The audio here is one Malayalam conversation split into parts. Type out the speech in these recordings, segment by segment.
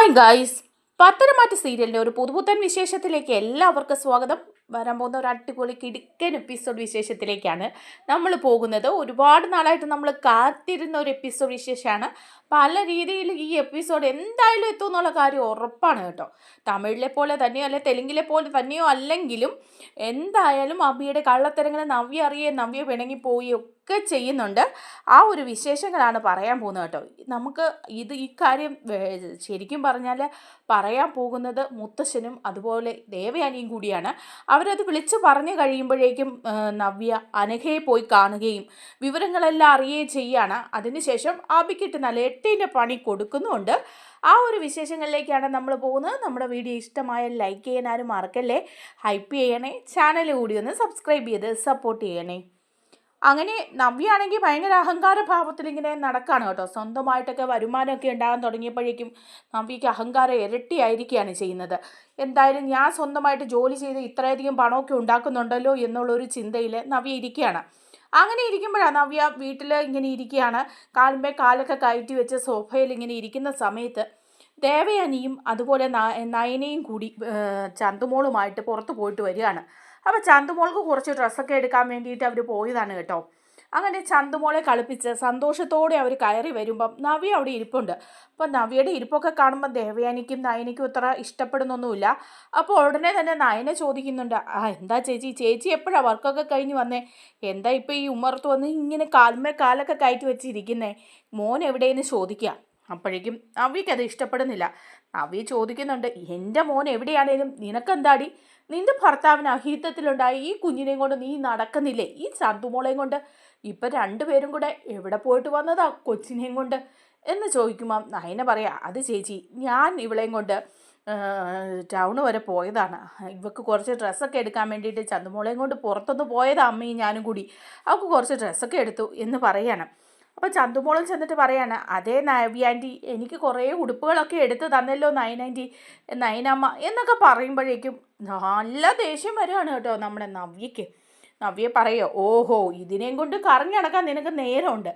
ഹായ് ഗായ്സ് പത്തരമാറ്റ സീരിയലിന്റെ ഒരു പുതുപുത്തൻ വിശേഷത്തിലേക്ക് എല്ലാവർക്കും സ്വാഗതം. വരാൻ പോകുന്ന ഒരു അടിപൊളി കിടുക്കൻ എപ്പിസോഡ് വിശേഷത്തിലേക്കാണ് നമ്മൾ പോകുന്നത്. ഒരുപാട് നാളായിട്ട് നമ്മൾ കാത്തിരുന്ന ഒരു എപ്പിസോഡ് വിശേഷമാണ്. പല രീതിയിൽ ഈ എപ്പിസോഡ് എന്തായാലും എത്തും എന്നുള്ള കാര്യം ഉറപ്പാണ് കേട്ടോ. തമിഴിലെ പോലെ തന്നെയോ അല്ലെ തെലുങ്കിലെ പോലെ തന്നെയോ അല്ലെങ്കിലും എന്തായാലും അബിയുടെ കള്ളത്തരങ്ങൾ നവ്യ അറിയുകയും നവ്യ പിണങ്ങി പോവുകയും ഒക്കെ ചെയ്യുന്നുണ്ട്. ആ ഒരു വിശേഷങ്ങളാണ് പറയാൻ പോകുന്നത് കേട്ടോ. നമുക്ക് ഇത് ഇക്കാര്യം കാര്യം ശരിക്കും പറഞ്ഞാൽ പറയാൻ പോകുന്നത് മുത്തശ്ശനും അതുപോലെ ദേവയാനിയും കൂടിയാണ്. അവരത് വിളിച്ചു പറഞ്ഞു കഴിയുമ്പോഴേക്കും നവ്യ അനഘയെ പോയി കാണുകയും വിവരങ്ങളെല്ലാം അറിയുകയും ചെയ്യാണ്. അതിനുശേഷം ആബിക്കിട്ട് നല്ല എട്ടിന്റെ പണി കൊടുക്കുന്നുമുണ്ട്. ആ ഒരു വിശേഷങ്ങളിലേക്കാണ് നമ്മൾ പോകുന്നത്. നമ്മുടെ വീഡിയോ ഇഷ്ടമായ ലൈക്ക് ചെയ്യാൻ ആരും മറക്കല്ലേ? ഹൈപ്പ് ചെയ്യണേ. ചാനൽ കൂടി ഒന്ന് സബ്സ്ക്രൈബ് ചെയ്ത് സപ്പോർട്ട് ചെയ്യണേ. അങ്ങനെ നവ്യാണെങ്കിൽ ഭയങ്കര അഹങ്കാര ഭാവത്തിൽ ഇങ്ങനെ നടക്കുകയാണ് കേട്ടോ. സ്വന്തമായിട്ടൊക്കെ വരുമാനമൊക്കെ ഉണ്ടാകാൻ തുടങ്ങിയപ്പോഴേക്കും നവ്യയ്ക്ക് അഹങ്കാരം ഇരട്ടിയായിരിക്കുകയാണ് ചെയ്യുന്നത്. എന്തായാലും ഞാൻ സ്വന്തമായിട്ട് ജോലി ചെയ്ത് ഇത്രയധികം പണമൊക്കെ ഉണ്ടാക്കുന്നുണ്ടല്ലോ എന്നുള്ളൊരു ചിന്തയിൽ നവ്യ ഇരിക്കുകയാണ്. അങ്ങനെ ഇരിക്കുമ്പോഴാണ് നവ്യ വീട്ടിൽ ഇങ്ങനെ ഇരിക്കുകയാണ്. കാലുമ്പേ കാലൊക്കെ കയറ്റി വെച്ച് സോഫയിൽ ഇങ്ങനെ ഇരിക്കുന്ന സമയത്ത് ദേവയാനിയും അതുപോലെ നയനയും കൂടി ചന്തുമോളുമായിട്ട് പുറത്ത് പോയിട്ട് വരികയാണ്. അപ്പോൾ ചന്തുമോൾക്ക് കുറച്ച് ഡ്രസ്സൊക്കെ എടുക്കാൻ വേണ്ടിയിട്ട് അവർ പോയതാണ് കേട്ടോ. അങ്ങനെ ചന്തുമോളെ കളിപ്പിച്ച് സന്തോഷത്തോടെ അവർ കയറി വരുമ്പം നവി അവിടെ ഇരിപ്പുണ്ട്. അപ്പോൾ നവിയുടെ ഇരിപ്പൊക്കെ കാണുമ്പോൾ ദേവയാനിക്കും നയനിക്കും ഇത്ര ഇഷ്ടപ്പെടുന്നൊന്നുമില്ല. അപ്പോൾ ഉടനെ തന്നെ നയനെ ചോദിക്കുന്നുണ്ട് ആ എന്താ ചേച്ചി? ചേച്ചി എപ്പോഴാണ് വർക്കൊക്കെ കഴിഞ്ഞ് വന്നേ? എന്താ ഇപ്പോൾ ഈ ഉമ്മറത്ത് വന്ന് ഇങ്ങനെ കാൽമേ കാലൊക്കെ കയറ്റി വെച്ചിരിക്കുന്നേ? മോൻ എവിടെയെന്ന് ചോദിക്കുക അപ്പോഴേക്കും നവ്യക്ക് അത് ഇഷ്ടപ്പെടുന്നില്ല. നവി ചോദിക്കുന്നുണ്ട് എന്റെ മോൻ എവിടെയാണേലും നിനക്കെന്താടി? നിന്റെ ഭർത്താവിന് അഹിതത്തിലുണ്ടായ ഈ കുഞ്ഞിനെയും കൊണ്ട് നീ നടക്കുന്നില്ലേ? ഈ ചന്തുമോളെയും കൊണ്ട്? ഇപ്പം രണ്ടുപേരും കൂടെ എവിടെ പോയിട്ട് വന്നതാ കൊച്ചിനെയും കൊണ്ട്? എന്ന് ചോദിക്കുമ്പോൾ നയന പറയാ അത് ചേച്ചി ഞാൻ ഇവളെയും കൊണ്ട് ടൗണ് വരെ പോയതാണ്. ഇവക്ക് കുറച്ച് ഡ്രസ്സൊക്കെ എടുക്കാൻ വേണ്ടിയിട്ട് ചന്തുമോളെയും കൊണ്ട് പുറത്തൊന്ന് പോയതാ അമ്മയും ഞാനും കൂടി. അവൾക്ക് കുറച്ച് ഡ്രസ്സൊക്കെ എടുത്തു എന്ന് പറയാണ്. അപ്പോൾ ചന്തുമോളും ചെന്നിട്ട് പറയാണ് അതേ നവി ആന്റി എനിക്ക് കുറേ ഉടുപ്പുകളൊക്കെ എടുത്ത് തന്നല്ലോ നയൻ ആന്റി നയനമ്മ എന്നൊക്കെ പറയുമ്പോഴേക്കും നല്ല ദേഷ്യം വരികയാണ് കേട്ടോ നമ്മുടെ നവ്യയ്ക്ക്. നവ്യ പറയോ ഓഹോ ഇതിനെയും കൊണ്ട് കറങ്ങി നടക്കാൻ നിനക്ക് നേരമുണ്ട്.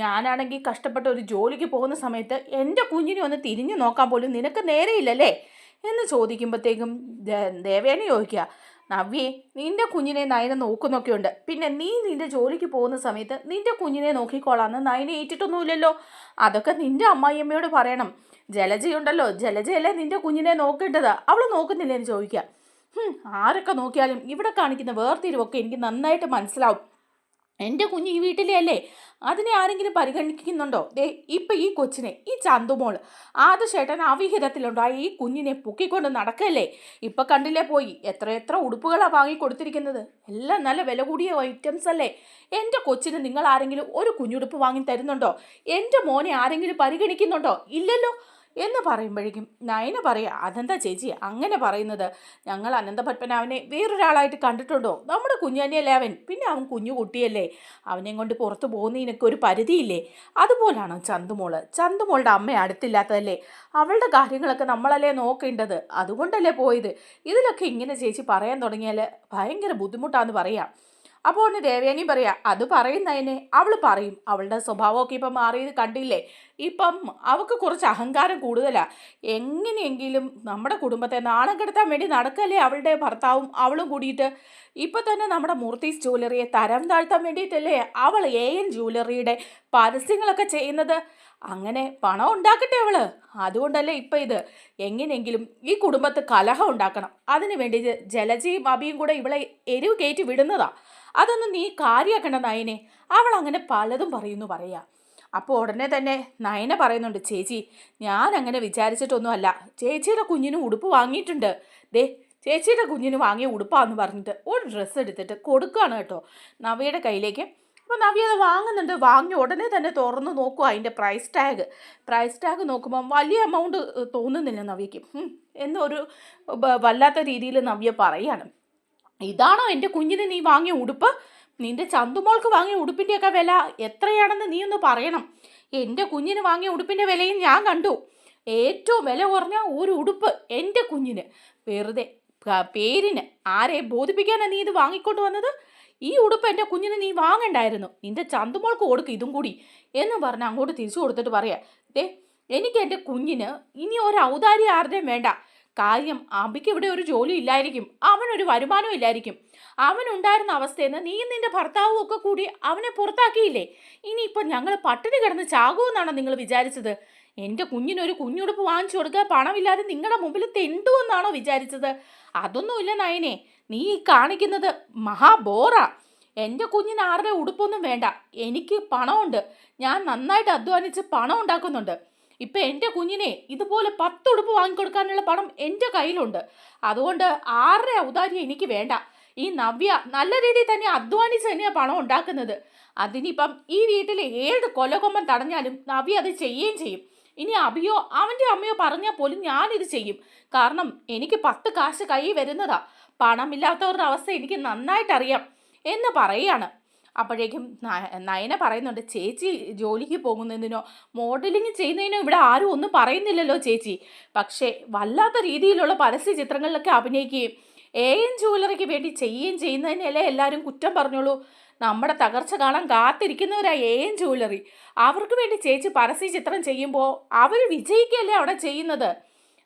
ഞാനാണെങ്കിൽ കഷ്ടപ്പെട്ട് ഒരു ജോലിക്ക് പോകുന്ന സമയത്ത് എന്റെ കുഞ്ഞിനെ ഒന്ന് തിരിഞ്ഞു നോക്കാൻ പോലും നിനക്ക് നേരെയില്ലല്ലേ? എന്ന് ചോദിക്കുമ്പോഴത്തേക്കും ദേവേനെ ചോദിക്കുക നവ്യേ നിന്റെ കുഞ്ഞിനെ നയന നോക്കുന്നൊക്കെയുണ്ട്. പിന്നെ നീ നിന്റെ ജോലിക്ക് പോകുന്ന സമയത്ത് നിന്റെ കുഞ്ഞിനെ നോക്കിക്കോളാന്ന് നയന ഏറ്റിട്ടൊന്നുമില്ലല്ലോ. അതൊക്കെ നിന്റെ അമ്മായിയമ്മയോട് പറയണം. ജലജയുണ്ടല്ലോ. ജലജയല്ലേ നിന്റെ കുഞ്ഞിനെ നോക്കേണ്ടത്? അവൾ നോക്കുന്നില്ലെന്ന് ചോദിക്കുക ഹും, ആരൊക്കെ നോക്കിയാലും ഇവിടെ കാണിക്കുന്ന വേർതിരിവൊക്കെ എനിക്ക് നന്നായിട്ട് മനസ്സിലാവും. എന്റെ കുഞ്ഞ് ഈ വീട്ടിലെ അല്ലേ? അതിനെ ആരെങ്കിലും പരിഗണിക്കുന്നുണ്ടോ? ദേ ഇപ്പം ഈ കൊച്ചിനെ ഈ ചന്തുമോൾ ആദ്യശേട്ടൻ ആ ഈ കുഞ്ഞിനെ പൊക്കിക്കൊണ്ട് നടക്കല്ലേ? ഇപ്പം കണ്ടില്ലേ പോയി എത്ര എത്ര ഉടുപ്പുകളാണ് വാങ്ങി കൊടുത്തിരിക്കുന്നത് എല്ലാം നല്ല വില കൂടിയ ഐറ്റംസ് അല്ലേ? എന്റെ കൊച്ചിന് നിങ്ങൾ ആരെങ്കിലും ഒരു കുഞ്ഞുടുപ്പ് വാങ്ങി തരുന്നുണ്ടോ? എന്റെ മോനെ ആരെങ്കിലും പരിഗണിക്കുന്നുണ്ടോ? ഇല്ലല്ലോ. എന്ന് പറയുമ്പോഴേക്കും നയന പറയുക അതെന്താ ചേച്ചി? അങ്ങനെ പറയുന്നത്. ഞങ്ങൾ അനന്തപത്മനാഭനെ വേറൊരാളായിട്ട് കണ്ടിട്ടുണ്ടോ? നമ്മുടെ കുഞ്ഞാനിയല്ലേ അവൻ? പിന്നെ അവൻ കുഞ്ഞു കുട്ടിയല്ലേ? അവനെയും കൊണ്ട് പുറത്തു പോകുന്നതിനൊക്കെ ഒരു പരിധിയില്ലേ? അതുപോലാണോ ചന്തുമോൾ? ചന്തുമോളുടെ അമ്മ അടുത്തില്ലാത്തതല്ലേ? അവളുടെ കാര്യങ്ങളൊക്കെ നമ്മളല്ലേ നോക്കേണ്ടത്? അതുകൊണ്ടല്ലേ പോയത്? ഇതിലൊക്കെ ഇങ്ങനെ ചേച്ചി പറയാൻ തുടങ്ങിയാൽ ഭയങ്കര ബുദ്ധിമുട്ടാന്ന് പറയാം. അപ്പോൾ ഒന്ന് ദേവയാനി പറയാ അത് പറയുന്നതിനെ അവൾ പറയും അവളുടെ സ്വഭാവമൊക്കെ ഇപ്പം മാറിയത് കണ്ടില്ലേ? ഇപ്പം അവൾക്ക് കുറച്ച് അഹങ്കാരം കൂടുതലാണ് എങ്ങനെയെങ്കിലും നമ്മുടെ കുടുംബത്തെ നാണം കെടുത്താൻ വേണ്ടി നടക്കല്ലേ അവളുടെ ഭർത്താവും അവളും കൂടിയിട്ട്? ഇപ്പം തന്നെ നമ്മുടെ മൂർത്തീസ് ജ്വല്ലറിയെ തരം താഴ്ത്താൻ വേണ്ടിയിട്ടല്ലേ അവൾ എ എൻ ജ്വല്ലറിയുടെ പരസ്യങ്ങളൊക്കെ ചെയ്യുന്നത്? അങ്ങനെ പണം ഉണ്ടാക്കട്ടെ അവൾ. അതുകൊണ്ടല്ലേ ഇപ്പം ഇത്. എങ്ങനെയെങ്കിലും ഈ കുടുംബത്ത് കലഹം ഉണ്ടാക്കണം. അതിനു വേണ്ടി ജലജയും അബിയും കൂടെ ഇവളെ എരിവ് കയറ്റി വിടുന്നതാ. അതൊന്നും നീ കാര്യമാക്കണ്ട നയനെ. അവൾ അങ്ങനെ പലതും പറയുന്നു പറയാ. അപ്പോൾ ഉടനെ തന്നെ നയന പറയുന്നുണ്ട് ചേച്ചി ഞാൻ അങ്ങനെ വിചാരിച്ചിട്ടൊന്നുമല്ല. ചേച്ചിയുടെ കുഞ്ഞിന് ഉടുപ്പ് വാങ്ങിയിട്ടുണ്ട്. ദേ ചേച്ചിയുടെ കുഞ്ഞിന് വാങ്ങിയ ഉടുപ്പാന്ന് പറഞ്ഞിട്ട് ഒരു ഡ്രസ്സ് എടുത്തിട്ട് കൊടുക്കുകയാണ് കേട്ടോ നവ്യയുടെ കയ്യിലേക്ക്. അപ്പോൾ നവി അത് വാങ്ങുന്നുണ്ട്. വാങ്ങി ഉടനെ തന്നെ തുറന്ന് നോക്കുക അതിന്റെ പ്രൈസ് ടാഗ് പ്രൈസ് ടാഗ് നോക്കുമ്പോൾ വലിയ എമൗണ്ട് തോന്നുന്നില്ല നവിക്ക് എന്നൊരു വല്ലാത്ത രീതിയിൽ നവ്യ പറയാണ്. ഇതാണോ എന്റെ കുഞ്ഞിന് നീ വാങ്ങിയ ഉടുപ്പ്? നിന്റെ ചന്തുമോൾക്ക് വാങ്ങിയ ഉടുപ്പിന്റെയൊക്കെ വില എത്രയാണെന്ന് നീ ഒന്ന് പറയണം. എന്റെ കുഞ്ഞിന് വാങ്ങിയ ഉടുപ്പിന്റെ വിലയും ഞാൻ കണ്ടു. ഏറ്റവും വില കുറഞ്ഞ ഒരു ഉടുപ്പ് എന്റെ കുഞ്ഞിന്. വെറുതെ പേരിന് ആരെ ബോധിപ്പിക്കാനാണ് നീ ഇത് വാങ്ങിക്കൊണ്ട് വന്നത്? ഈ ഉടുപ്പ് എന്റെ കുഞ്ഞിന് നീ വാങ്ങണ്ടായിരുന്നു. നിന്റെ ചന്തുമോൾക്ക് കൊടുക്ക് ഇതും കൂടി എന്ന് പറഞ്ഞ് അങ്ങോട്ട് തിരിച്ചു കൊടുത്തിട്ട് പറയാം ദേ എനിക്ക് എന്റെ കുഞ്ഞിന് ഇനി ഒരു ഔദാര്യം ആരുടെയും വേണ്ട. കാര്യം അബിക്ക് ഇവിടെ ഒരു ജോലി ഇല്ലായിരിക്കും. അവനൊരു വരുമാനം ഇല്ലായിരിക്കും. അവനുണ്ടായിരുന്ന അവസ്ഥയിൽ നിന്ന് നീ നിന്റെ ഭർത്താവും ഒക്കെ കൂടി അവനെ പുറത്താക്കിയില്ലേ? ഇനിയിപ്പോൾ ഞങ്ങൾ പട്ടിണി കിടന്ന് ചാകുമെന്നാണോ നിങ്ങൾ വിചാരിച്ചത്? എന്റെ കുഞ്ഞിനൊരു കുഞ്ഞുടുപ്പ് വാങ്ങിച്ചു കൊടുക്കുക പണമില്ലാതെ നിങ്ങളുടെ മുമ്പിൽ തെണ്ടുമെന്നാണോ വിചാരിച്ചത്? അതൊന്നുമില്ല നയനെ. നീ കാണിക്കുന്നത് മഹാബോറാ. എന്റെ കുഞ്ഞിന് ആരുടെ ഉടുപ്പൊന്നും വേണ്ട. എനിക്ക് പണമുണ്ട്. ഞാൻ നന്നായിട്ട് അധ്വാനിച്ച് പണം ഉണ്ടാക്കുന്നുണ്ട്. ഇപ്പം എന്റെ കുഞ്ഞിനെ ഇതുപോലെ പത്തുടുപ്പ് വാങ്ങിക്കൊടുക്കാനുള്ള പണം എന്റെ കയ്യിലുണ്ട്. അതുകൊണ്ട് ആരുടെ ഔദാര്യം എനിക്ക് വേണ്ട. ഈ നവ്യ നല്ല രീതിയിൽ തന്നെ അധ്വാനിച്ച് തന്നെയാണ് പണം ഉണ്ടാക്കുന്നത്. അതിനിപ്പം ഈ വീട്ടിൽ ഏത് കൊലകൊമ്പൻ തടഞ്ഞാലും നവ്യ അത് ചെയ്യുകയും ചെയ്യും. ഇനി അഭിയോ അവന്റെ അമ്മയോ പറഞ്ഞാൽ പോലും ഞാനിത് ചെയ്യും. കാരണം എനിക്ക് പത്ത് കാശ് കൈ വരുന്നതാ. പണമില്ലാത്തവരുടെ അവസ്ഥ എനിക്ക് നന്നായിട്ട് അറിയാം എന്ന് പറയാണ് അപ്പോഴേക്കും നയന പറയുന്നുണ്ട് ചേച്ചി ജോലിക്ക് പോകുന്നതിനോ മോഡലിംഗ് ചെയ്യുന്നതിനോ ഇവിടെ ആരും ഒന്നും പറയുന്നില്ലല്ലോ ചേച്ചി. പക്ഷേ വല്ലാത്ത രീതിയിലുള്ള പരസ്യ ചിത്രങ്ങളിലൊക്കെ അഭിനയിക്കുകയും എ എൻ ജുവലറിക്ക് വേണ്ടി ചെയ്യുകയും ചെയ്യുന്നതിനല്ലേ എല്ലാവരും കുറ്റം പറഞ്ഞോളൂ? നമ്മുടെ തകർച്ച കാണാൻ കാത്തിരിക്കുന്നവരാ എ എൻ ജുവലറി അവർക്ക് വേണ്ടി ചേച്ചി പരസ്യ ചിത്രം ചെയ്യുമ്പോൾ അവർ വിജയിക്കല്ലേ അവിടെ ചെയ്യുന്നത്?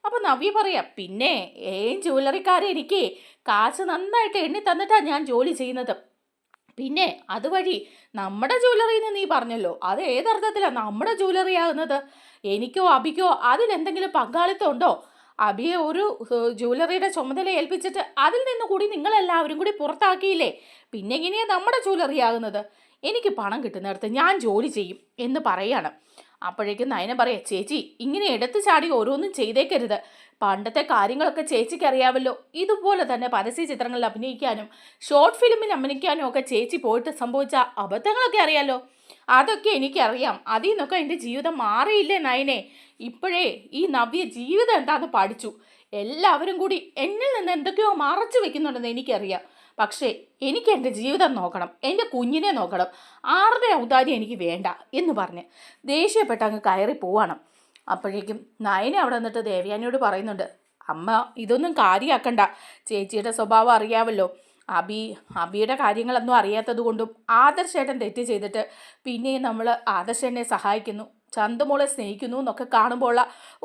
അപ്പോൾ നവ്യ പറയാം പിന്നെ ഏ ജുവലറിക്കാരെ എനിക്ക് കാശ് നന്നായിട്ട് എണ്ണി തന്നിട്ടാണ് ഞാൻ ജോലി ചെയ്യുന്നത്. പിന്നെ അതുവഴി നമ്മുടെ ജ്വല്ലറി എന്ന് നീ പറഞ്ഞല്ലോ. അത് ഏതർത്ഥത്തിലാണ് നമ്മുടെ ജ്വല്ലറി ആകുന്നത്? എനിക്കോ അബിക്കോ അതിലെന്തെങ്കിലും പങ്കാളിത്തം ഉണ്ടോ? അബിയെ ഒരു ജ്വല്ലറിയുടെ ചുമതല ഏൽപ്പിച്ചിട്ട് അതിൽ നിന്ന് കൂടി നിങ്ങളെല്ലാവരും കൂടി പുറത്താക്കിയില്ലേ? പിന്നെ എങ്ങനെയാ നമ്മുടെ ജ്വല്ലറി ആകുന്നത്? എനിക്ക് പണം കിട്ടുന്നിടത്ത് ഞാൻ ജോലി ചെയ്യും എന്ന് പറയാണ്. അപ്പോഴേക്കും നയന പറയാം ചേച്ചി ഇങ്ങനെ എടുത്തു ചാടി ഓരോന്നും ചെയ്തേക്കരുത്. പണ്ടത്തെ കാര്യങ്ങളൊക്കെ ചേച്ചിക്ക് അറിയാമല്ലോ ഇതുപോലെ തന്നെ പരസ്യ ചിത്രങ്ങളിൽ അഭിനയിക്കാനും ഷോർട്ട് ഫിലിമിൽ അഭിനയിക്കാനും ഒക്കെ ചേച്ചി പോയിട്ട് സംഭവിച്ച അബദ്ധങ്ങളൊക്കെ അറിയാലോ? അതൊക്കെ എനിക്കറിയാം. അതിൽ നിന്നൊക്കെ എന്റെ ജീവിതം മാറിയില്ലേ നയനെ? ഇപ്പോഴേ ഈ നവ്യ ജീവിതം എന്താന്ന് പഠിച്ചു. എല്ലാവരും കൂടി എന്നിൽ നിന്ന് എന്തൊക്കെയോ മറച്ചു വെക്കുന്നുണ്ടെന്ന് എനിക്കറിയാം. പക്ഷേ എനിക്ക് എന്റെ ജീവിതം നോക്കണം. എന്റെ കുഞ്ഞിനെ നോക്കണം. ആരുടെ ഔദാര്യം എനിക്ക് വേണ്ട എന്ന് പറഞ്ഞ് ദേഷ്യപ്പെട്ട് അങ്ങ് കയറി പോവാണ്. അപ്പോഴേക്കും നയന അവിടെ നിന്നിട്ട് ദേവയാനിയോട് പറയുന്നുണ്ട് അമ്മ ഇതൊന്നും കാര്യമാക്കണ്ട ചേച്ചിയുടെ സ്വഭാവം അറിയാമല്ലോ അബി അബിയുടെ കാര്യങ്ങളൊന്നും അറിയാത്തത് കൊണ്ടും ആദർശേട്ടൻ തെറ്റ് ചെയ്തിട്ട് പിന്നെയും നമ്മൾ ആദർശേട്ടനെ സഹായിക്കുന്നു. ചന്തമോളെ സ്നേഹിക്കുന്നു എന്നൊക്കെ കാണുമ്പോൾ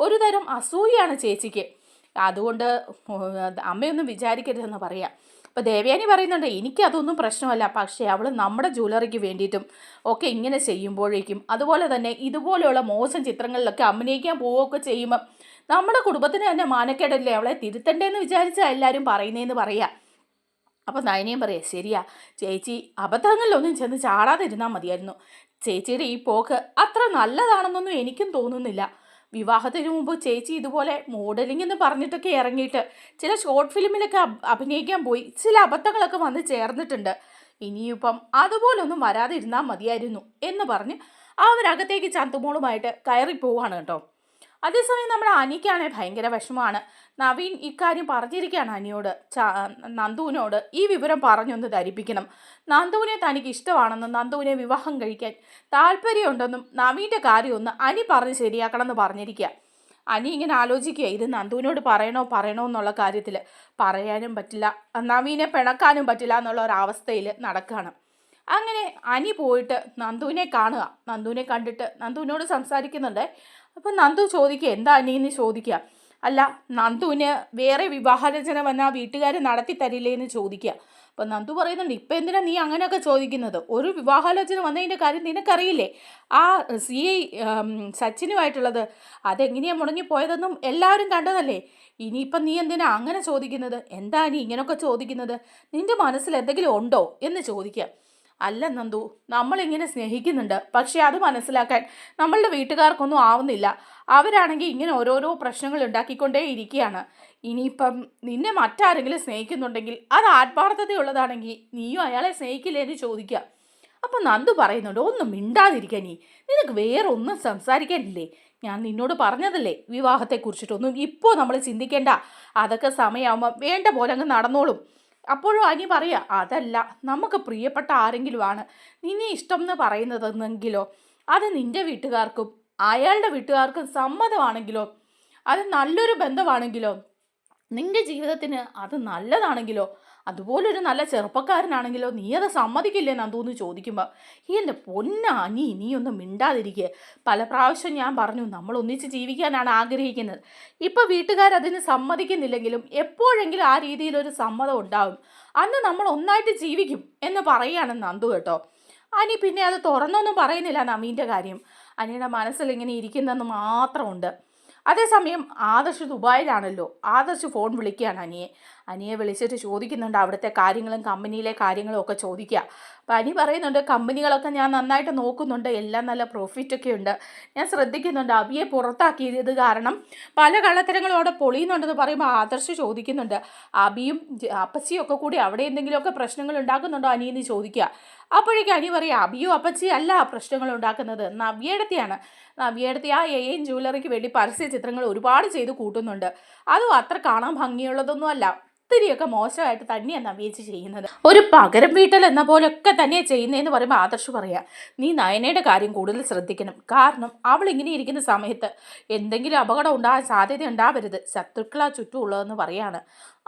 ഒരു തരം അസൂയാണ് ചേച്ചിക്ക്. അതുകൊണ്ട് അമ്മയൊന്നും വിചാരിക്കരുതെന്ന് പറയാം. അപ്പോൾ ദേവയാനി പറയുന്നുണ്ട് എനിക്കതൊന്നും പ്രശ്നമല്ല പക്ഷേ അവൾ നമ്മുടെ ജ്വല്ലറിക്ക് വേണ്ടിയിട്ടും ഒക്കെ ഇങ്ങനെ ചെയ്യുമ്പോഴേക്കും അതുപോലെ തന്നെ ഇതുപോലെയുള്ള മോശം ചിത്രങ്ങളിലൊക്കെ അഭിനയിക്കാൻ പോവുകയൊക്കെ ചെയ്യുമ്പം നമ്മുടെ കുടുംബത്തിന് തന്നെ മാനക്കേടല്ലേ അവളെ തിരുത്തണ്ടേന്ന് വിചാരിച്ചാൽ എല്ലാവരും പറയുന്നതെന്ന് പറയാം. അപ്പോൾ നയനയും പറയാം ശരിയാ ചേച്ചി അബദ്ധങ്ങളിലൊന്നും ചെന്ന് ചാടാതിരുന്നാൽ മതിയായിരുന്നു. ചേച്ചിയുടെ ഈ പോക്ക് അത്ര നല്ലതാണെന്നൊന്നും എനിക്കും തോന്നുന്നില്ല. വിവാഹത്തിന് മുമ്പ് ചേച്ചി ഇതുപോലെ മോഡലിംഗ് എന്ന് പറഞ്ഞിട്ടൊക്കെ ഇറങ്ങിയിട്ട് ചില ഷോർട്ട് ഫിലിമിലൊക്കെ അഭിനയിക്കാൻ പോയി. ചില അബദ്ധങ്ങളൊക്കെ വന്ന് ചേർന്നിട്ടുണ്ട്. ഇനിയിപ്പം അതുപോലൊന്നും വരാതിരുന്നാൽ മതിയായിരുന്നു എന്ന് പറഞ്ഞ് അവരകത്തേക്ക് ചന്തുമോളുമായിട്ട് കയറി പോവാണ് കേട്ടോ. അതേസമയം നമ്മുടെ അനിക്കാണെ ഭയങ്കര വിഷമമാണ്. നവീൻ ഇക്കാര്യം പറഞ്ഞിരിക്കുകയാണ് അനിയോട്. നന്ദുവിനോട്. ഈ വിവരം പറഞ്ഞൊന്ന് ധരിപ്പിക്കണം. നന്ദുവിനെ തനിക്ക് ഇഷ്ടമാണെന്നും നന്ദുവിനെ വിവാഹം കഴിക്കാൻ താല്പര്യമുണ്ടെന്നും നവീന്റെ കാര്യമൊന്ന് അനി പറഞ്ഞ് ശരിയാക്കണം എന്ന് പറഞ്ഞിരിക്കുക. അനി ഇങ്ങനെ ആലോചിക്കുക ഇത് നന്ദുവിനോട് പറയണോ പറയണോ എന്നുള്ള കാര്യത്തിൽ പറയാനും പറ്റില്ല. നവീനെ പിണക്കാനും പറ്റില്ല എന്നുള്ള ഒരവസ്ഥയിൽ നടക്കുകയാണ് അങ്ങനെ അനി പോയിട്ട് നന്ദുവിനെ കാണുക. നന്ദുവിനെ കണ്ടിട്ട് നന്ദുവിനോട് സംസാരിക്കുന്നുണ്ട്. അപ്പം നന്ദു ചോദിക്കുക എന്താ അനിയെന്ന് ചോദിക്കുക? അല്ല നന്ദുവിന് വേറെ വിവാഹരചന വന്നാൽ വീട്ടുകാർ നടത്തി തരില്ലേ എന്ന് ചോദിക്കുക. അപ്പം നന്ദു പറയുന്നുണ്ട് ഇപ്പം എന്തിനാ നീ അങ്ങനെയൊക്കെ ചോദിക്കുന്നത്? ഒരു വിവാഹാലോചന വന്നതിന്റെ കാര്യം നിനക്കറിയില്ലേ? ആ സി ഐ സച്ചിനുമായിട്ടുള്ളത് അതെങ്ങനെയാണ് മുടങ്ങിപ്പോയതെന്നും എല്ലാവരും കണ്ടതല്ലേ? ഇനിയിപ്പം നീ എന്തിനാ അങ്ങനെ ചോദിക്കുന്നത്? എന്താ നീ ഇങ്ങനെയൊക്കെ ചോദിക്കുന്നത്? നിന്റെ മനസ്സിൽ എന്തെങ്കിലും ഉണ്ടോ? എന്ന് ചോദിക്കുക. അല്ല നന്ദു നമ്മളിങ്ങനെ സ്നേഹിക്കുന്നുണ്ട്. പക്ഷേ അത് മനസ്സിലാക്കാൻ നമ്മളുടെ വീട്ടുകാർക്കൊന്നും ആവുന്നില്ല. അവരാണെങ്കിൽ ഇങ്ങനെ ഓരോരോ പ്രശ്നങ്ങൾ ഉണ്ടാക്കിക്കൊണ്ടേ ഇരിക്കുകയാണ്. ഇനിയിപ്പം നിന്നെ മറ്റാരെങ്കിലും സ്നേഹിക്കുന്നുണ്ടെങ്കിൽ അത് ആത്മാർത്ഥതയുള്ളതാണെങ്കിൽ നീയും അയാളെ സ്നേഹിക്കില്ലേ എന്ന് ചോദിക്കുക. അപ്പം നന്ദു പറയുന്നുണ്ട് ഒന്നും മിണ്ടാതിരിക്കാൻ നീ. നിനക്ക് വേറെ ഒന്നും സംസാരിക്കാനില്ലേ? ഞാൻ നിന്നോട് പറഞ്ഞതല്ലേ വിവാഹത്തെക്കുറിച്ചിട്ടൊന്നും? ഇപ്പോൾ നമ്മൾ ചിന്തിക്കേണ്ട. അതൊക്കെ സമയമാകുമ്പോൾ വേണ്ട പോലെ അങ്ങ് നടന്നോളും. അപ്പോഴും അനി പറയുക അതല്ല നമുക്ക് പ്രിയപ്പെട്ട ആരെങ്കിലുമാണ്. നിന്നെ ഇഷ്ടം എന്ന് പറയുന്നതെന്നെങ്കിലോ? അത് നിന്റെ വീട്ടുകാർക്കും അയാളുടെ വീട്ടുകാർക്കും സമ്മതമാണെങ്കിലോ? അത് നല്ലൊരു ബന്ധമാണെങ്കിലോ? നിന്റെ ജീവിതത്തിന് അത് നല്ലതാണെങ്കിലോ? അതുപോലൊരു നല്ല ചെറുപ്പക്കാരനാണെങ്കിലോ നീ അത് സമ്മതിക്കില്ലേ നന്ദൂന്ന് ചോദിക്കുമ്പോൾ എന്റെ പൊന്നാനി നീ ഒന്നും മിണ്ടാതിരിക്കുക പല പ്രാവശ്യം ഞാൻ പറഞ്ഞു നമ്മൾ ഒന്നിച്ച് ജീവിക്കാനാണ് ആഗ്രഹിക്കുന്നത്. ഇപ്പോൾ വീട്ടുകാരതിന് സമ്മതിക്കുന്നില്ലെങ്കിലും എപ്പോഴെങ്കിലും ആ രീതിയിലൊരു സമ്മതം ഉണ്ടാകും അന്ന് നമ്മൾ ഒന്നായിട്ട് ജീവിക്കും എന്ന് പറയുകയാണ് നന്ദു കേട്ടോ. അനി പിന്നെ അത് തുറന്നൊന്നും പറയുന്നില്ല നമീന്റെ കാര്യം. അനിയുടെ മനസ്സിൽ ഇങ്ങനെ ഇരിക്കുന്നതെന്ന് മാത്രമുണ്ട്. അതേസമയം ആദർശ് ദുബായിലാണല്ലോ. ആദർശ് ഫോൺ വിളിക്കുകയാണ് അനിയെ. അനിയെ വിളിച്ചിട്ട് ചോദിക്കുന്നുണ്ട് അവിടുത്തെ കാര്യങ്ങളും കമ്പനിയിലെ കാര്യങ്ങളും ഒക്കെ ചോദിക്കുക. അപ്പോൾ അനി പറയുന്നുണ്ട് കമ്പനികളൊക്കെ ഞാൻ നന്നായിട്ട് നോക്കുന്നുണ്ട് എല്ലാം നല്ല പ്രോഫിറ്റൊക്കെ ഉണ്ട്. ഞാൻ ശ്രദ്ധിക്കുന്നുണ്ട് അബിയെ പുറത്താക്കിയത് കാരണം പല കള്ളത്തരങ്ങളും അവിടെ പൊളിയുന്നുണ്ടെന്ന് പറയുമ്പോൾ ആദർശ് ചോദിക്കുന്നുണ്ട് അബിയും അപ്പച്ചിയും ഒക്കെ കൂടി അവിടെ എന്തെങ്കിലുമൊക്കെ പ്രശ്നങ്ങൾ ഉണ്ടാക്കുന്നുണ്ടോ അനിയെന്ന് ചോദിക്കുക. അപ്പോഴേക്കും അനി പറയാം അബിയും അപ്പച്ചി അല്ല പ്രശ്നങ്ങൾ ഉണ്ടാക്കുന്നത്. നവ്യടത്തെയാണ്. നവ്യേടത്തെ ആ എ എൻ ജ്വല്ലറിക്ക് വേണ്ടി പരസ്യ ചിത്രങ്ങൾ ഒരുപാട് ചെയ്ത് കൂട്ടുന്നുണ്ട്. അതും അത്ര കാണാൻ ഭംഗിയുള്ളതൊന്നും അല്ല. ഒത്തിരിയൊക്കെ മോശമായിട്ട് തന്നെയാണ് നവീച്ച് ചെയ്യുന്നത്. ഒരു പകരം വീട്ടൽ എന്ന പോലെയൊക്കെ തന്നെയാണ് ചെയ്യുന്നതെന്ന് പറയുമ്പോൾ ആദർശ് പറയാ നീ നയനയുടെ കാര്യം കൂടുതൽ ശ്രദ്ധിക്കണം. കാരണം അവൾ ഇങ്ങനെ ഇരിക്കുന്ന സമയത്ത് എന്തെങ്കിലും അപകടം ഉണ്ടാകാൻ സാധ്യത ഉണ്ടാവരുത്. ശത്രുക്കളാ ചുറ്റുമുള്ളതെന്ന് പറയാണ്.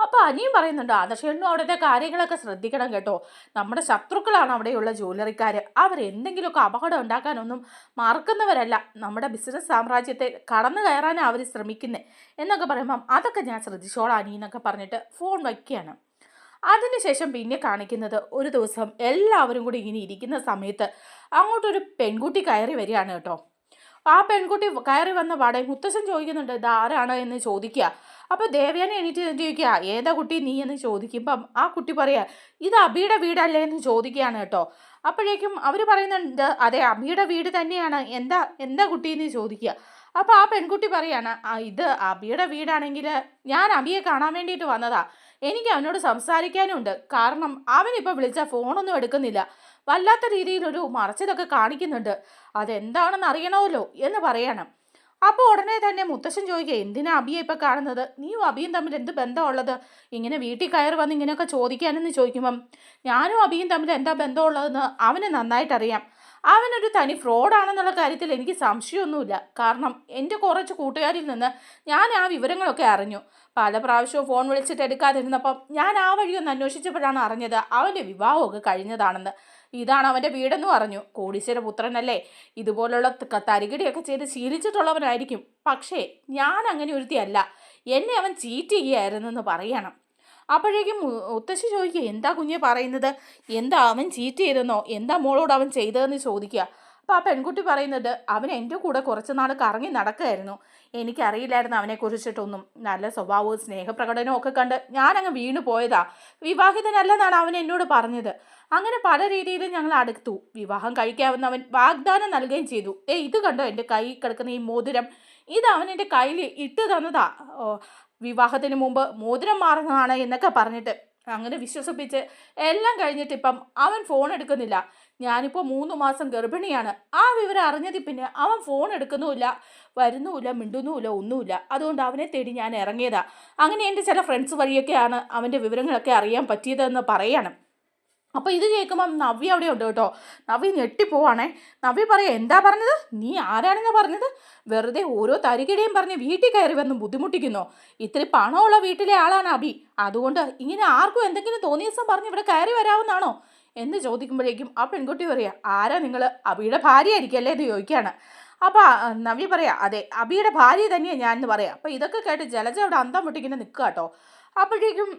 അപ്പോൾ അനിയും പറയുന്നുണ്ട് ആദർശനും അവിടുത്തെ കാര്യങ്ങളൊക്കെ ശ്രദ്ധിക്കണം കേട്ടോ. നമ്മുടെ ശത്രുക്കളാണ് അവിടെയുള്ള ജ്വല്ലറിക്കാർ അവർ എന്തെങ്കിലുമൊക്കെ അപകടം ഉണ്ടാക്കാനൊന്നും മറക്കുന്നവരല്ല. നമ്മുടെ ബിസിനസ് സാമ്രാജ്യത്തെ കടന്നു കയറാനാണ് അവർ ശ്രമിക്കുന്നത് എന്നൊക്കെ പറയുമ്പം അതൊക്കെ ഞാൻ ശ്രദ്ധിച്ചോളാം അനിയെന്നൊക്കെ പറഞ്ഞിട്ട് ഫോൺ വയ്ക്കുകയാണ്. അതിനുശേഷം പിന്നെ കാണിക്കുന്നത് ഒരു ദിവസം എല്ലാവരും കൂടി ഇങ്ങനെ ഇരിക്കുന്ന സമയത്ത് അങ്ങോട്ടൊരു പെൺകുട്ടി കയറി വരികയാണ് കേട്ടോ. ആ പെൺകുട്ടി കയറി വന്ന പാടെ മുത്തശ്ശൻ ചോദിക്കുന്നുണ്ട് ഇത് ആരാണ്? എന്ന് ചോദിക്കുക. അപ്പോൾ ദേവയാനെ എണീറ്റ് ചെന്ന് ചോദിക്കുക ഏതാ കുട്ടി നീ എന്ന് ചോദിക്കുമ്പം ആ കുട്ടി പറയുക ഇത് അബിയുടെ വീടല്ലേ എന്ന് ചോദിക്കുകയാണ് കേട്ടോ. അപ്പോഴേക്കും അവർ പറയുന്നുണ്ട് അതെ അബിയുടെ വീട് തന്നെയാണ്. എന്താ എന്താ കുട്ടി എന്ന് ചോദിക്കുക. അപ്പോൾ ആ പെൺകുട്ടി പറയാണ് "ആ, ഇത് അബിയുടെ വീടാണെങ്കിൽ ഞാൻ അബിയെ കാണാൻ വേണ്ടിയിട്ട് വന്നതാ. എനിക്ക് അവനോട് സംസാരിക്കാനുണ്ട്. കാരണം അവനിപ്പോൾ വിളിച്ചാൽ ഫോണൊന്നും എടുക്കുന്നില്ല. വല്ലാത്ത രീതിയിലൊരു മറച്ചതൊക്കെ കാണിക്കുന്നുണ്ട്. അതെന്താണെന്ന് അറിയണമല്ലോ എന്ന് പറയണം. അപ്പോൾ ഉടനെ തന്നെ മുത്തശ്ശൻ ചോദിക്കുക എന്തിനാ അബിയെ ഇപ്പം കാണുന്നത്? നീയും അബിയും തമ്മിൽ എന്ത് ബന്ധമുള്ളത്? ഇങ്ങനെ വീട്ടിൽ കയറി വന്ന് ഇങ്ങനെയൊക്കെ ചോദിക്കാനെന്ന് ചോദിക്കുമ്പം ഞാനും അബിയും തമ്മിൽ എന്താ ബന്ധമുള്ളതെന്ന് അവന് നന്നായിട്ടറിയാം അവനൊരു തനി ഫ്രോഡാണെന്നുള്ള കാര്യത്തിൽ എനിക്ക് സംശയമൊന്നുമില്ല. കാരണം എന്റെ കുറച്ച് കൂട്ടുകാരിൽ നിന്ന് ഞാൻ ആ വിവരങ്ങളൊക്കെ അറിഞ്ഞു. പല പ്രാവശ്യവും ഫോൺ വിളിച്ചിട്ട് എടുക്കാതിരുന്നപ്പം ഞാൻ ആ വഴിയൊന്ന് അന്വേഷിച്ചപ്പോഴാണ് അറിഞ്ഞത് അവന്റെ വിവാഹമൊക്കെ കഴിഞ്ഞതാണെന്ന്. ഇതാണ് അവന്റെ വീടെന്ന് പറഞ്ഞു കോടീശ്വര പുത്രനല്ലേ? ഇതുപോലുള്ള തരികിടിയൊക്കെ ചെയ്ത് ശീലിച്ചിട്ടുള്ളവനായിരിക്കും. പക്ഷേ ഞാൻ അങ്ങനെ ഒരുത്തിയല്ല. എന്നെ അവൻ ചീറ്റ് ചെയ്യുകയായിരുന്നെന്ന് പറയണം. അപ്പോഴേക്കും മുത്തശ്ശി ചോദിക്കുക എന്താ കുഞ്ഞെ പറയുന്നത്? എന്താ അവൻ ചീറ്റ് ചെയ്തെന്നോ? എന്താ മോളോട് അവൻ ചെയ്തതെന്ന് ചോദിക്കുക? അപ്പോൾ ആ പെൺകുട്ടി പറയുന്നത് അവൻ എന്റെ കൂടെ കുറച്ച് നാൾ കറങ്ങി നടക്കുകയായിരുന്നു. എനിക്കറിയില്ലായിരുന്നു അവനെക്കുറിച്ചിട്ടൊന്നും. നല്ല സ്വഭാവവും സ്നേഹപ്രകടനവും ഒക്കെ കണ്ട് ഞാനങ്ങ് വീണു പോയതാ. വിവാഹിതനല്ലെന്നാണ് അവൻ എന്നോട് പറഞ്ഞത്. അങ്ങനെ പല രീതിയിലും ഞങ്ങൾ അടുത്തു. വിവാഹം കഴിക്കാവുന്നവൻ വാഗ്ദാനം നൽകുകയും ചെയ്തു. ഏ ഇത് കണ്ടോ എന്റെ കൈ കിടക്കുന്ന ഈ മോതിരം? ഇത് അവൻ എന്റെ കയ്യിൽ ഇട്ട് തന്നതാ. വിവാഹത്തിന് മുമ്പ് മോതിരം മാറുന്നതാണ് എന്നൊക്കെ പറഞ്ഞിട്ട് അങ്ങനെ വിശ്വസിപ്പിച്ച് എല്ലാം കഴിഞ്ഞിട്ട് ഇപ്പം അവൻ ഫോൺ എടുക്കുന്നില്ല. ഞാനിപ്പോൾ മൂന്ന് മാസം ഗർഭിണിയാണ്. ആ വിവരം അറിഞ്ഞതിൽ പിന്നെ അവൻ ഫോൺ എടുക്കുന്നുമില്ല. വരുന്നുമില്ല മിണ്ടുന്നുമില്ല ഒന്നുമില്ല. അതുകൊണ്ട് അവനെ തേടി ഞാൻ ഇറങ്ങിയതാണ് അങ്ങനെ എന്റെ ചില ഫ്രണ്ട്സ് വഴിയൊക്കെയാണ് അവന്റെ വിവരങ്ങളൊക്കെ അറിയാൻ പറ്റിയതെന്ന് പറയണം. അപ്പോൾ ഇത് കേൾക്കുമ്പം നവ്യ അവിടെ ഉണ്ട് കേട്ടോ. നവ്യ ഞെട്ടിപ്പോവാണേ നവ്യ പറയാ എന്താ പറഞ്ഞത്? നീ ആരാണെന്നാ പറഞ്ഞത്? വെറുതെ ഓരോ തരികിടയും പറഞ്ഞ് വീട്ടിൽ കയറി വന്ന് ബുദ്ധിമുട്ടിക്കുന്നു. ഇത്തിരി പണമുള്ള വീട്ടിലെ ആളാണ് അബി അതുകൊണ്ട് ഇങ്ങനെ ആർക്കും എന്തെങ്കിലും തോന്നിയ ദിവസം പറഞ്ഞ് ഇവിടെ കയറി വരാവുന്നാണോ എന്ന് ചോദിക്കുമ്പോഴേക്കും ആ പെൺകുട്ടി പറയാ ആരാ നിങ്ങൾ അബിയുടെ ഭാര്യ അല്ലേ എന്ന് ചോദിക്കുകയാണ് അപ്പോൾ നവ്യ പറയാ അതെ അബിയുടെ ഭാര്യ തന്നെയാണ് ഞാൻ എന്ന് പറയാം. അപ്പോൾ ഇതൊക്കെ കേട്ട് ജലജ അവിടെ അന്തം വിട്ടിങ്ങനെ നിൽക്കുക കേട്ടോ അപ്പോഴേക്കും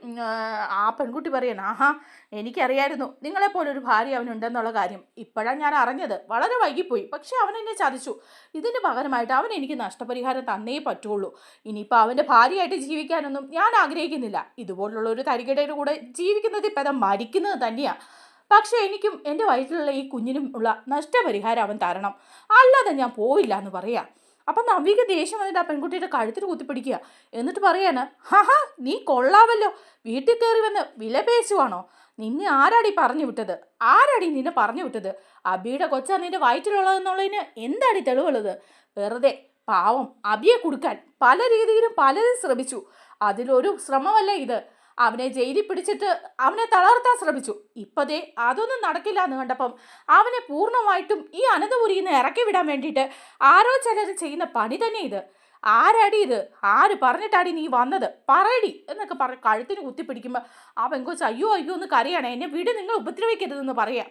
ആ പെൺകുട്ടി പറയണം ആഹാ എനിക്കറിയായിരുന്നു നിങ്ങളെപ്പോലൊരു ഭാര്യ അവനുണ്ടെന്നുള്ള കാര്യം. ഇപ്പോഴാണ് ഞാൻ അറിഞ്ഞത്. വളരെ വൈകിപ്പോയി. പക്ഷേ അവൻ എന്നെ ചതിച്ചു. ഇതിന് പകരമായിട്ട് അവൻ എനിക്ക് നഷ്ടപരിഹാരം തന്നേ പറ്റുള്ളൂ. ഇനിയിപ്പോൾ അവന്റെ ഭാര്യയായിട്ട് ജീവിക്കാനൊന്നും ഞാൻ ആഗ്രഹിക്കുന്നില്ല. ഇതുപോലുള്ള ഒരു തരികടയുടെ കൂടെ ജീവിക്കുന്നത് ഇപ്പം മരിക്കുന്നത് തന്നെയാണ് പക്ഷേ എനിക്കും എന്റെ വയറ്റിലുള്ള ഈ കുഞ്ഞിനും ഉള്ള നഷ്ടപരിഹാരം അവൻ തരണം. അല്ലാതെ ഞാൻ പോവില്ല എന്ന് പറയാം. അപ്പം നവിക ദേഷ്യം വന്നിട്ട് ആ പെൺകുട്ടിയുടെ കഴുത്തിൽ കുത്തിപ്പിടിക്കുക. എന്നിട്ട് പറയാണ് ഹാ നീ കൊള്ളാവല്ലോ. വീട്ടിൽ കയറി വന്ന് വില പേശുവാണോ? നിന്നെ ആരാടി പറഞ്ഞു വിട്ടത്? ആരാടി നിന്നെ പറഞ്ഞു വിട്ടത്? അബിയുടെ കൊച്ചാ നിന്റെ വയറ്റിലുള്ളതെന്നുള്ളതിന് എന്താടി തെളിവുള്ളത്? വെറുതെ പാവം അബിയെ കൊടുക്കാൻ പല രീതിയിലും പലരും ശ്രമിച്ചു. അതിലൊരു ശ്രമമല്ല ഇത്? അവനെ ജയിലിൽ പിടിച്ചിട്ട് അവനെ തളർത്താൻ ശ്രമിച്ചു. ഇപ്പതേ അതൊന്നും നടക്കില്ല എന്ന് കണ്ടപ്പം അവനെ പൂർണമായിട്ടും ഈ അനന്തപുരിയിൽ നിന്ന് ഇറക്കി വിടാൻ വേണ്ടിയിട്ട് ആരോ ചിലർ ചെയ്യുന്ന പണി തന്നെ ഇത്. ആരടി ഇത്? ആര് പറഞ്ഞിട്ടാടി നീ വന്നത്? പറയടി എന്നൊക്കെ പറഞ്ഞ് കഴുത്തിന് കുത്തിപ്പിടിക്കുമ്പോൾ ആ പെങ്കൊച്ച് അയ്യോ അയ്യോ എന്ന് കരയാണ്. എന്നെ വീട് നിങ്ങൾ ഉപദ്രവിക്കരുതെന്ന് പറയാം.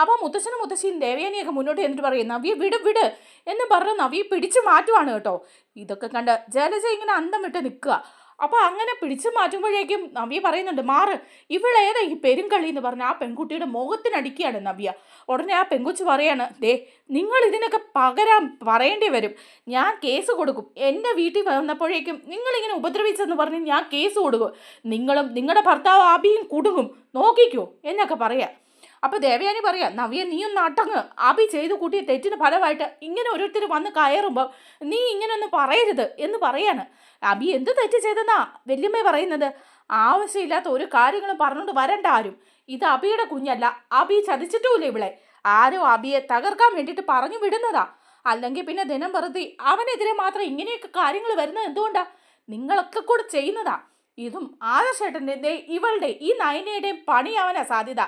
അപ്പോൾ മുത്തശ്ശനും മുത്തശ്ശിയും ദേവയാനിയൊക്കെ മുന്നോട്ട് എന്നിട്ട് പറയും നവ്യ വിട് വിട് എന്ന് പറഞ്ഞ് നവ്യ പിടിച്ചു മാറ്റുവാണ് കേട്ടോ. ഇതൊക്കെ കണ്ട് ജലജ ഇങ്ങനെ അന്തം വിട്ട് നിൽക്കുക. അപ്പോൾ അങ്ങനെ പിടിച്ചു മാറ്റുമ്പോഴേക്കും നവ്യ പറയുന്നുണ്ട് മാറ് ഇവളേതാ ഈ പെരുങ്കളി എന്ന് പറഞ്ഞ ആ പെൺകുട്ടിയുടെ മുഖത്തിനടിക്കുകയാണ് നവ്യ. ഉടനെ ആ പെൺകുച്ച് പറയാണ് ദേ നിങ്ങൾ ഇതിനൊക്കെ പകരാൻ പറയേണ്ടി വരും. ഞാൻ കേസ് കൊടുക്കും. എന്റെ വീട്ടിൽ വന്നപ്പോഴേക്കും നിങ്ങളിങ്ങനെ ഉപദ്രവിച്ചെന്ന് പറഞ്ഞ് ഞാൻ കേസ് കൊടുക്കും. നിങ്ങളും നിങ്ങളുടെ ഭർത്താവ് ആബിയും കുടുങ്ങും. നോക്കിക്കോ എന്നൊക്കെ പറയാം. അപ്പോൾ ദേവയാനി പറയാ നവ്യ നീ ഒന്ന് അടങ്ങ് ആബി ചെയ്തു കൂട്ടിയ തെറ്റിന് ഫലമായിട്ട് ഇങ്ങനെ ഓരോരുത്തർ വന്ന് കയറുമ്പോൾ നീ ഇങ്ങനെ ഒന്ന് പറയരുത് എന്ന് പറയാണ്. അഭി എന്ത് തെറ്റ് ചെയ്തെന്നാ വല്യമ്മ പറയുന്നത്? ആവശ്യമില്ലാത്ത ഒരു കാര്യങ്ങളും പറഞ്ഞുകൊണ്ട് വരണ്ട ആരും. ഇത് അബിയുടെ കുഞ്ഞല്ല. അബി ചതിച്ചിട്ടുമില്ല ഇവളെ. ആരോ അബിയെ തകർക്കാൻ വേണ്ടിയിട്ട് പറഞ്ഞു വിടുന്നതാ. അല്ലെങ്കിൽ പിന്നെ ദിനം വെറുതെ അവനെതിരെ മാത്രം ഇങ്ങനെയൊക്കെ കാര്യങ്ങൾ വരുന്നത് എന്തുകൊണ്ടാ? നിങ്ങളൊക്കെ കൂടെ ചെയ്യുന്നതാ. ഇതും ആദർശേട്ടന്റെ ഇവളുടെ ഈ നയനയുടെയും പണിയാവാനാ സാധ്യത.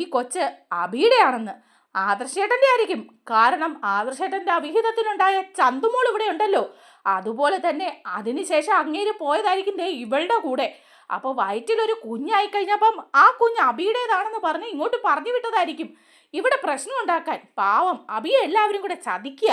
ഈ കൊച്ച് അഭിയുടെയാണെന്ന് ആദർശേട്ടന്റെ ആയിരിക്കും കാരണം ആദർശേട്ടന്റെ അവിഹിതത്തിനുണ്ടായ ചന്തുമോൾ ഇവിടെ ഉണ്ടല്ലോ. അതുപോലെ തന്നെ അതിനുശേഷം അങ്ങേര് പോയതായിരിക്കും ദേ ഇവളുടെ കൂടെ. അപ്പോൾ വയറ്റിലൊരു കുഞ്ഞായി കഴിഞ്ഞപ്പം ആ കുഞ്ഞ് അബിയുടേതാണെന്ന് പറഞ്ഞ് ഇങ്ങോട്ട് പറഞ്ഞു വിട്ടതായിരിക്കും. ഇവിടെ പ്രശ്നം ഉണ്ടാക്കാൻ പാവം അബിയെ എല്ലാവരും കൂടെ ചതിക്കുക.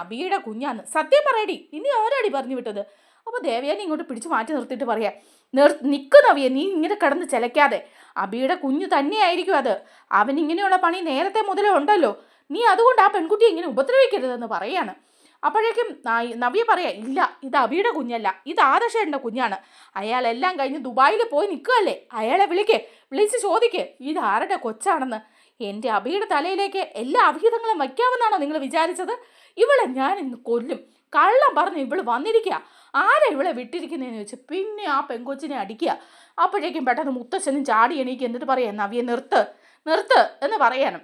അബിയുടെ കുഞ്ഞാന്ന്. സത്യം പറയടി ഇനി ആരാടി പറഞ്ഞു വിട്ടത്? അപ്പോൾ ദേവയാനി ഇങ്ങോട്ട് പിടിച്ചു മാറ്റി നിർത്തിയിട്ട് പറയാം നിർ നിൽക്കുന്നവിയെ നീ ഇങ്ങനെ കിടന്ന് ചിലക്കാതെ അബിയുടെ കുഞ്ഞു തന്നെയായിരിക്കും അത്. അവൻ ഇങ്ങനെയുള്ള പണി നേരത്തെ മുതലേ ഉണ്ടല്ലോ. നീ അതുകൊണ്ട് ആ പെൺകുട്ടിയെ ഇങ്ങനെ ഉപദ്രവിക്കരുതെന്ന് പറയാണ്. അപ്പോഴേക്കും നവ്യ പറയാ ഇല്ല ഇത് അബിയുടെ കുഞ്ഞല്ല. ഇത് ആദർശേട്ടന്റെ കുഞ്ഞാണ്. അയാളെല്ലാം കഴിഞ്ഞ് ദുബായിൽ പോയി നിൽക്കുകയല്ലേ? അയാളെ വിളിക്കേ വിളിച്ച് ചോദിക്കേ. ഇത് ആരുടെ കൊച്ചാണെന്ന്. എന്റെ അബിയുടെ തലയിലേക്ക് എല്ലാ അഭിഹിതങ്ങളും വയ്ക്കാമെന്നാണോ നിങ്ങൾ വിചാരിച്ചത്? ഇവളെ ഞാൻ ഇന്ന് കൊല്ലും. കള്ളം പറഞ്ഞ് ഇവൾ വന്നിരിക്കുക. ആരാ ഇവളെ വിട്ടിരിക്കുന്നതെന്ന് വെച്ച് പിന്നെ ആ പെങ്കൊച്ചിനെ അടിക്കുക. അപ്പോഴേക്കും പെട്ടെന്ന് മുത്തശ്ശനും ചാടി എണീക്ക് എന്നിട്ട് പറയാം നവ്യ നിർത്ത് നിർത്ത് എന്ന് പറയണം.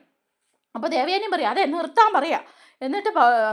അപ്പോൾ ദേവയാനിയും പറയാം അതെ നിർത്താൻ പറയാം. എന്നിട്ട്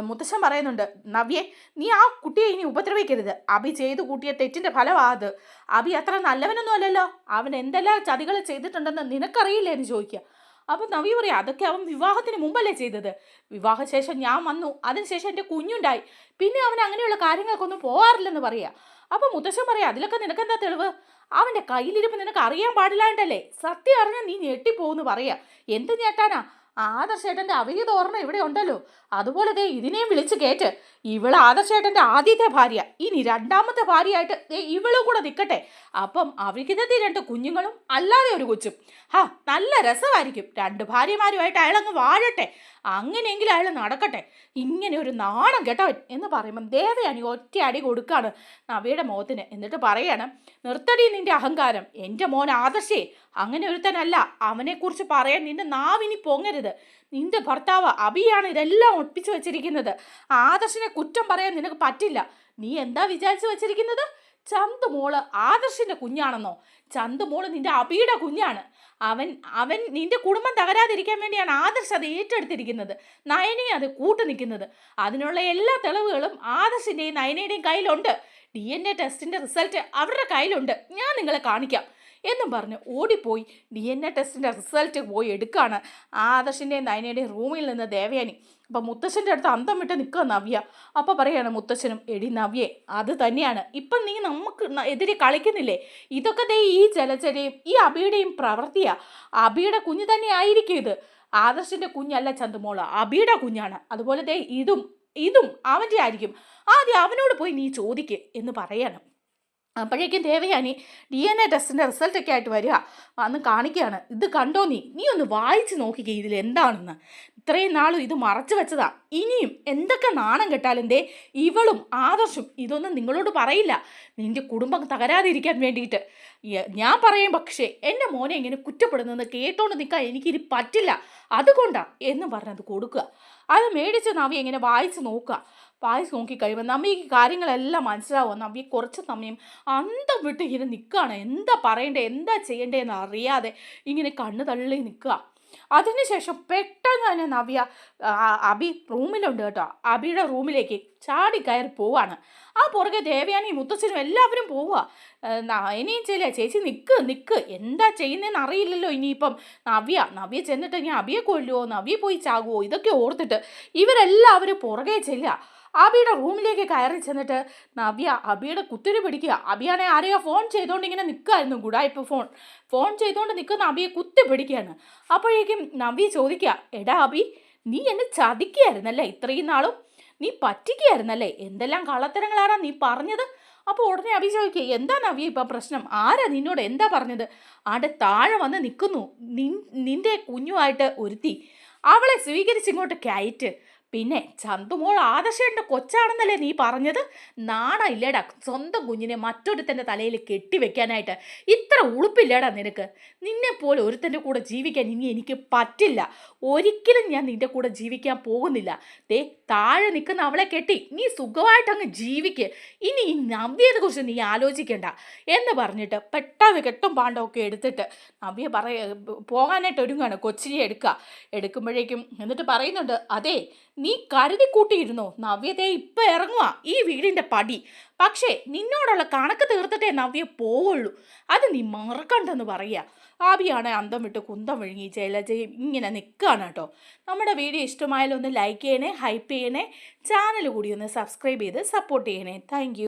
മുത്തശ്ശൻ പറയുന്നുണ്ട് നവ്യെ നീ ആ കുട്ടിയെ ഇനി ഉപദ്രവിക്കരുത്. അബി ചെയ്തു കൂട്ടിയ തെറ്റിന്റെ ഫലമാത് അബി അത്ര നല്ലവനൊന്നും അല്ലല്ലോ. അവൻ എന്തെല്ലാം ചതികൾ ചെയ്തിട്ടുണ്ടെന്ന് നിനക്കറിയില്ല എന്ന് ചോദിക്കുക അപ്പം നവി പറയാം അതൊക്കെ അവൻ വിവാഹത്തിന് മുമ്പല്ലേ ചെയ്തത്. വിവാഹശേഷം ഞാൻ വന്നു. അതിനുശേഷം എന്റെ കുഞ്ഞുണ്ടായി. പിന്നെ അവൻ അങ്ങനെയുള്ള കാര്യങ്ങൾക്കൊന്നും പോകാറില്ലെന്ന് പറയുക അപ്പം മുത്തശ്ശൻ പറയാം അതിലൊക്കെ നിനക്കെന്താ തെളിവ്? അവന്റെ കയ്യിലിരിപ്പ് നിനക്ക് അറിയാൻ പാടില്ലാണ്ടല്ലേ? സത്യം അറിഞ്ഞാൽ നീ ഞെട്ടിപ്പോന്ന് പറയാ. എന്ത് ഞെട്ടാനാ? ആദർശേട്ടന്റെ അവിഹിത ഓർമ്മ ഇവിടെ ഉണ്ടല്ലോ. അതുപോലെ ദേ ഇതിനെയും വിളിച്ച് കേറ്റ്. ഇവൾ ആദർശേട്ടന്റെ ആദ്യത്തെ ഭാര്യ. ഇനി രണ്ടാമത്തെ ഭാര്യയായിട്ട് ദേ ഇവളും കൂടെ നിൽക്കട്ടെ അപ്പം അവിഹിതത്തിൽ രണ്ട് കുഞ്ഞുങ്ങളും അല്ലാതെ ഒരു കൊച്ചും. ഹാ നല്ല രസമായിരിക്കും. രണ്ട് ഭാര്യമാരുമായിട്ട് അയാളങ്ങ് വാഴട്ടെ. അങ്ങനെയെങ്കിലും അയാൾ നടക്കട്ടെ. ഇങ്ങനെ ഒരു നാണം കേട്ടവൻ എന്ന് പറയുമ്പം ദേവയാനി ഒറ്റ അടി കൊടുക്കാണ് നവയുടെ മോത്തിന് എന്നിട്ട് പറയാണ് നിർത്തടി നിന്റെ അഹങ്കാരം. എന്റെ മോൻ ആദർശേ. അങ്ങനെ ഒരുത്തനല്ല. അവനെക്കുറിച്ച് പറയാൻ നിന്റെ നാവിനി പൊങ്ങരുത്. നിന്റെ ഭർത്താവ് അബിയാണ് ഇതെല്ലാം ഒപ്പിച്ചു വെച്ചിരിക്കുന്നത്. ആദർശിനെ കുറ്റം പറയാൻ നിനക്ക് പറ്റില്ല. നീ എന്താ വിചാരിച്ചു വെച്ചിരിക്കുന്നത്? ചന്തുമോൾ ആദർശിന്റെ കുഞ്ഞാണെന്നോ? ചന്തുമോൾ നിന്റെ അബിയുടെ കുഞ്ഞാണ്. അവൻ അവൻ നിന്റെ കുടുംബം തകരാതിരിക്കാൻ വേണ്ടിയാണ് ആദർശ് അത് ഏറ്റെടുത്തിരിക്കുന്നത്. നയനെ അത് കൂട്ടു നിൽക്കുന്നത്. അതിനുള്ള എല്ലാ തെളിവുകളും ആദർശിന്റെയും നയനയുടെയും കയ്യിലുണ്ട്. ഡി എൻ എ ടെസ്റ്റിന്റെ റിസൾട്ട് അവരുടെ കയ്യിലുണ്ട്. ഞാൻ നിങ്ങളെ കാണിക്കാം. എന്നും പറഞ്ഞ് ഓടിപ്പോയി. ഡി എൻ എ ടെസ്റ്റിന്റെ റിസൾട്ട് പോയി എടുക്കുകയാണ് ആദർശിന്റെയും നയനയുടെയും റൂമിൽ നിന്ന് ദേവയാനി. അപ്പം മുത്തശ്ശന്റെ അടുത്ത് അന്തം വിട്ട് നിൽക്കുക നവ്യ. അപ്പോൾ പറയുകയാണ് മുത്തശ്ശനും എടി നവ്യേ അത് തന്നെയാണ്. ഇപ്പം നീ നമുക്ക് എതിരെ കളിക്കുന്നില്ലേ? ഇതൊക്കെ ദേ ഈ ജലചരയും ഈ അബിയുടെയും പ്രവൃത്തിയാണ് അബിയുടെ കുഞ്ഞ് തന്നെ ആയിരിക്കും ഇത്. ആദർശിന്റെ കുഞ്ഞല്ല ചന്തുമോൾ. അബിയുടെ കുഞ്ഞാണ്. അതുപോലെ ദേ ഇതും ഇതും അവന്റെ ആയിരിക്കും. ആദ്യം അവനോട് പോയി നീ ചോദിക്ക് എന്ന് പറയണം. അപ്പോഴേക്കും ദേവയാനി ഡി എൻ എ ടെസ്റ്റിന്റെ റിസൾട്ടൊക്കെ ആയിട്ട് വരിക. അന്ന് കാണിക്കുകയാണ്. ഇത് കണ്ടോ നീ? നീ ഒന്ന് വായിച്ച് നോക്കിക്കേ ഇതിൽ എന്താണെന്ന്. ഇത്രയും നാളും ഇത് മറച്ചു വെച്ചതാ. ഇനിയും എന്തൊക്കെ നാണം കെട്ടാലും ദേ ഇവളും ആദർശും ഇതൊന്നും നിങ്ങളോട് പറയില്ല. നിന്റെ കുടുംബം തകരാതിരിക്കാൻ വേണ്ടിയിട്ട്. ഞാൻ പറയും പക്ഷേ എന്റെ മോനെ ഇങ്ങനെ കുറ്റപ്പെടുന്നത് കേട്ടോണ്ട് നിൽക്കാൻ എനിക്കിനി പറ്റില്ല. അതുകൊണ്ടാണ് എന്ന് പറഞ്ഞത് കൊടുക്കുക. അത് മേടിച്ച് നവി എങ്ങനെ വായിച്ച് നോക്കുക. വായിച്ച് നോക്കി കഴിയുമ്പോൾ നമ്മൾ ഈ കാര്യങ്ങളെല്ലാം മനസ്സിലാവും? ഈ കുറച്ച് സമയം അന്തം വിട്ട് ഇങ്ങനെ നിൽക്കുകയാണ് എന്താ പറയണ്ടേ? എന്താ ചെയ്യണ്ടേന്ന് അറിയാതെ ഇങ്ങനെ കണ്ണ് തള്ളി നിൽക്കുക അതിനുശേഷം പെട്ടെന്ന് തന്നെ നവ്യ അബി റൂമിലുണ്ട് കേട്ടോ. അബിയുടെ റൂമിലേക്ക് ചാടി കയറി പോവാണ്. ആ പുറകെ ദേവയാനി മുത്തച്ഛനും എല്ലാവരും പോവുക ഇനിയും ചെയ്യില്ല? ചേച്ചി നിൽക്ക് നിൽക്ക് എന്താ ചെയ്യുന്നതെന്ന് അറിയില്ലല്ലോ ഇനിയിപ്പം. നവ്യ നവ്യ ചെന്നിട്ട് ഇനി അബിയെ കൊല്ലുമോ നവ്യ പോയി ചാകുമോ ഇതൊക്കെ ഓർത്തിട്ട് ഇവരെല്ലാവരും പുറകെ ചെല്ലുക. അബിയുടെ റൂമിലേക്ക് കയറി ചെന്നിട്ട് നവ്യ അബിയുടെ കുത്തിരി പിടിക്കുക. അബിയാണെ ആരെയോ ഫോൺ ചെയ്തുകൊണ്ട് ഇങ്ങനെ നിൽക്കുമായിരുന്നു ഗുഡായിപ്പ് ഫോൺ ഫോൺ ചെയ്തുകൊണ്ട് നിൽക്കുന്ന അബിയെ കുത്തി പിടിക്കുകയാണ്. അപ്പോഴേക്കും നവ്യ ചോദിക്കുക എടാ അബി നീ എന്നെ ചതിക്കുകയായിരുന്നല്ലേ ഇത്രയും നാളും? നീ പറ്റിക്കുകയായിരുന്നല്ലേ? എന്തെല്ലാം കള്ളത്തരങ്ങളാണ് നീ പറഞ്ഞത്? അപ്പോൾ ഉടനെ അബി ചോദിക്കുക എന്താ നവ്യ ഇപ്പം പ്രശ്നം? ആരാ നിന്നോട് എന്താ പറഞ്ഞത്? ആടെ താഴെ വന്ന് നിൽക്കുന്നു നിൻ നിന്റെ കുഞ്ഞുമായിട്ട് ഒരുത്തി. അവളെ സ്വീകരിച്ചിങ്ങോട്ട് കയറ്റ്. പിന്നെ ചന്തുമോൾ ആദർശേന്റെ കൊച്ചാണെന്നല്ലേ നീ പറഞ്ഞത്? നാണം ഇല്ലേടാ സ്വന്തം കുഞ്ഞിനെ മറ്റൊരുത്തന്റെ തലയിൽ കെട്ടിവെക്കാനായിട്ട് ഇത്ര ഉളുപ്പില്ലേടാ നിനക്ക്? നിന്നെപ്പോലെ ഒരുത്തന്റെ കൂടെ ജീവിക്കാൻ ഇനി എനിക്ക് പറ്റില്ല. ഒരിക്കലും ഞാൻ നിന്റെ കൂടെ ജീവിക്കാൻ പോകുന്നില്ല. ദേ താഴെ നിൽക്കുന്ന അവളെ കെട്ടി നീ സുഖമായിട്ടങ്ങ് ജീവിക്ക്. ഇനി ഈ നവ്യതെക്കുറിച്ച് നീ ആലോചിക്കേണ്ട. എന്ന് പറഞ്ഞിട്ട് പെട്ടെന്ന് കെട്ടും പാണ്ടമൊക്കെ എടുത്തിട്ട് നവ്യ പറയ പോകാനായിട്ട് ഒരുങ്ങാണ്. കൊച്ചിനെ എടുക്കുക എടുക്കുമ്പോഴേക്കും എന്നിട്ട് പറയുന്നുണ്ട് അതെ നീ കരുതി കൂട്ടിയിരുന്നോ നവ്യതേ ഇപ്പൊ ഇറങ്ങുക ഈ വീടിന്റെ പടി. പക്ഷേ നിന്നോടുള്ള കണക്ക് തീർത്തിട്ടേ നവ്യ പോവുള്ളൂ. അത് നീ മറക്കണ്ടെന്ന് പറയുക. ആബിയാണ് അന്തം വിട്ട് കുന്തം വിഴുങ്ങി ജലജയും ഇങ്ങനെ നിൽക്കുകയാണ് കേട്ടോ. നമ്മുടെ വീഡിയോ ഇഷ്ടമായാലും ഒന്ന് ലൈക്ക് ചെയ്യണേ ഹൈപ്പ് ചെയ്യണേ. ചാനൽ കൂടി ഒന്ന് സബ്സ്ക്രൈബ് ചെയ്ത് സപ്പോർട്ട് ചെയ്യണേ. താങ്ക്